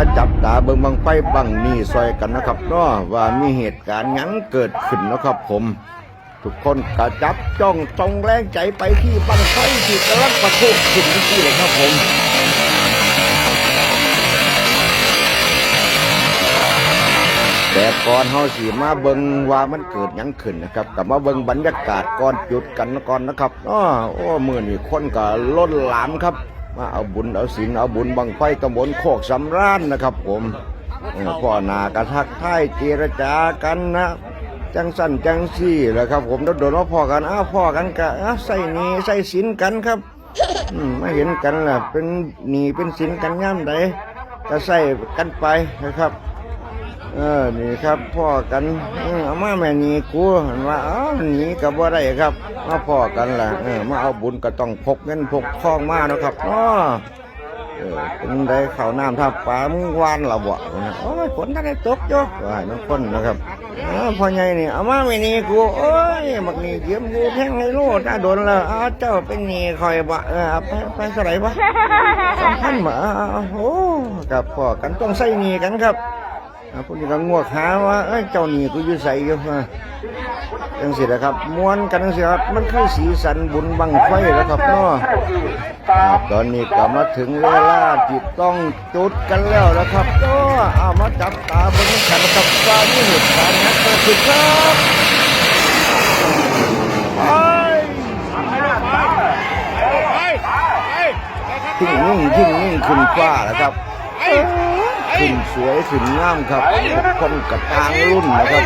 มาจับตาเบิงบังไฟบังนี่ซอยกันนะครับเนาะว่ามีเหตุการณ์หยังเกิดขึ้นนะครับผม ทุกคนกระจับจ้องตรงแรงใจไปที่บังไฟที่กำลังประทุขึ้นนี่เลยครับผมแต่ก่อนเฮาสิมาเบิงว่ามันเกิดยังขึ้นนะครับกับมาเบิงบรรยากาศก่อนจุดกันก่อนนะครับอ้อโอ้มือนี้คนก็ล้นหลามครับ มาเอาบุญเอาศีลเอาบุญบังไฟตำบลโคกสำราญนะครับ ผมพ่อหนากระทักทายเจรจากันนะจังสั้นจังซี่แหละครับ ผมโดนว่าพ่อกันอ้าวพ่อกันกะใส่หนีใส่ศีลกันครับอืมมาเห็นกันล่ะเป็นหนีเป็นศีลกันย่ำใดก็ใส่กันไปนะครับ เออ นี่ครับพ่อกันเอามาแม่นีกูเห็นว่าเอ้าหนีกับว่าได้ครับ มาพ่อกันล่ะเออมาเอาบุญก็ต้องพกเงินพกทองมาเนาะครับเนาะเออเป็นได้ข้าวน้ำท่าปลามึงวานเราบ่นะโอ้ยฝนท่านได้ตกอยู่ว่าน้องคนนะครับเออพ่อใหญ่นี่เอามาแม่นีกูโอ้ยบักนี่ยืมกูแท่งให้โลดถ้าโดนล้วเอาเจ้าเป็นนี้คอยบ่เออเอาไปไปเท่าไหร่บ่สองพันบ่าเอาเอาโอ้กับพ่อกันต้องใส่นี้กันครับ อ่าพวกนี้ก็งวกหาว่าเอ้ยเจ้าหนี่กูอยู่ใส่อยู่ฮะจังสินะครับม้วนกันจังสิครับมันคือสีสันบุญบังไฟแล้วครับเนาะอ่าตอนนี้ก็มาถึงเวลาที่ต้องจุดกันแล้วนะครับก็เอามาจับตาเบนกันกับว่านี่เหตุการณ์นั้นเกิดขึ้นครับไปทิ้งนิ่งทิ้งนิ่งขึ้นฟ้าแล้วครับ ขึ้นสวยขึ้นงามครับทุกคนกับต่างรุ่นนะครับ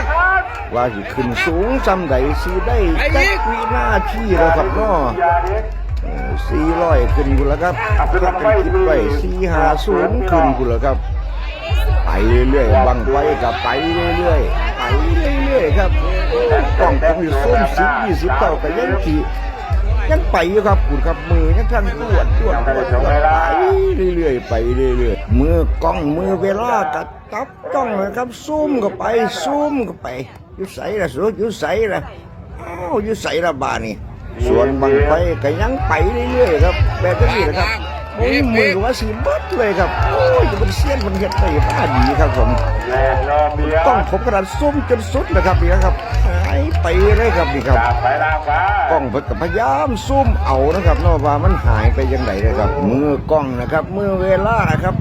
ว่าสิขึ้นสูงจำใดสีได้จักวินาทีแล้วครับเนาะสี่ร้อยขึ้นกูแล้วครับถ้าเป็นคิดไปสี่ห้าศูนย์ขึ้นกูแล้วครับ ไปเรื่อยๆบังไว้กับไปเรื่อยๆไปเรื่อยๆครับกล้องต้องอยู่ส้มสิบยี่สิบเต่ากับยังขี่ยังไปอยู่ครับคุณครับมือยังท่านตรวจตรวจตรวจตรวจไปเรื่อยๆ ไปเรื่อยๆมือกล้องมือเวลากับจับต้องเลยครับซูมก็ไปซูมก็ไปอยู่ใส่ละสุดอยู่ใส่ละอ้าวอยู่ใส่ละบานี่ส่วนบังไฟก็ยังไปเรื่อยๆครับแบบนี้นะครับโอ้ยมือว่าสีบัดเลยครับโอ้ยมันเสี้ยนมันเห็ดไปบ้าดีครับผมต้องผมกระดานซุ่มจนสุดนะครับนี่ครับ หายไปเลยครับนี่ครับไปลาฟ้ากล้องเพิ่นก็พยายามซุ่มเอานะครับเนาะว่ามันหายไปยังไงนะครับ มือกล้องนะครับมือเวลานะครับ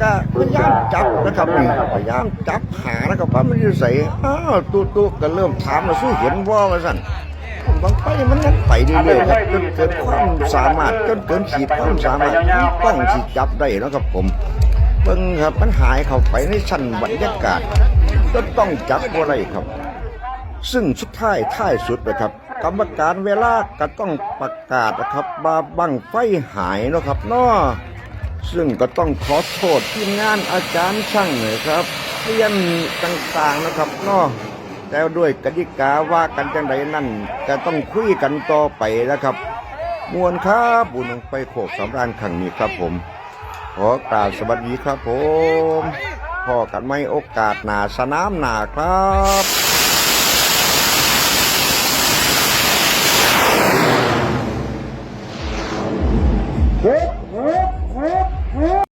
ก็พยายามจับนะครับนี่พยายามจับหานะครับว่ามันอยู่ใส่อ้าวตุ๊ตุ๊ก็เริ่มถามมาสู้เห็นว่าว่าสั่นบางไปมันยังไปเรื่อยๆครับจนเกินความสามารถจนเกินขีดความสามารถที่ต้องที่จับได้นะครับผมเบิ่งครับมันหายเข้าไปในชั้นบรรยากาศจนต้องจับบ่ได้ครับ ซึ่งสุดท้ายท้ายสุดนะครับ กรรมการเวลาก็ต้องประกาศนะครับว่าบังไฟหายเนาะครับเนาะซึ่งก็ต้องขอโทษทีมงานอาจารย์ช่างเลยครับเรียนต่างๆนะครับเนาะแต่ด้วยกติกาว่ากันจังใดนั่นจะต้องคุยกันต่อไปนะครับ มวนครับบุญลงไปโขกสำราญครั้งนี้ครับผม ขอกราบสวัสดีครับผมพอกันไม่โอกาสหนาสนามหนาครับ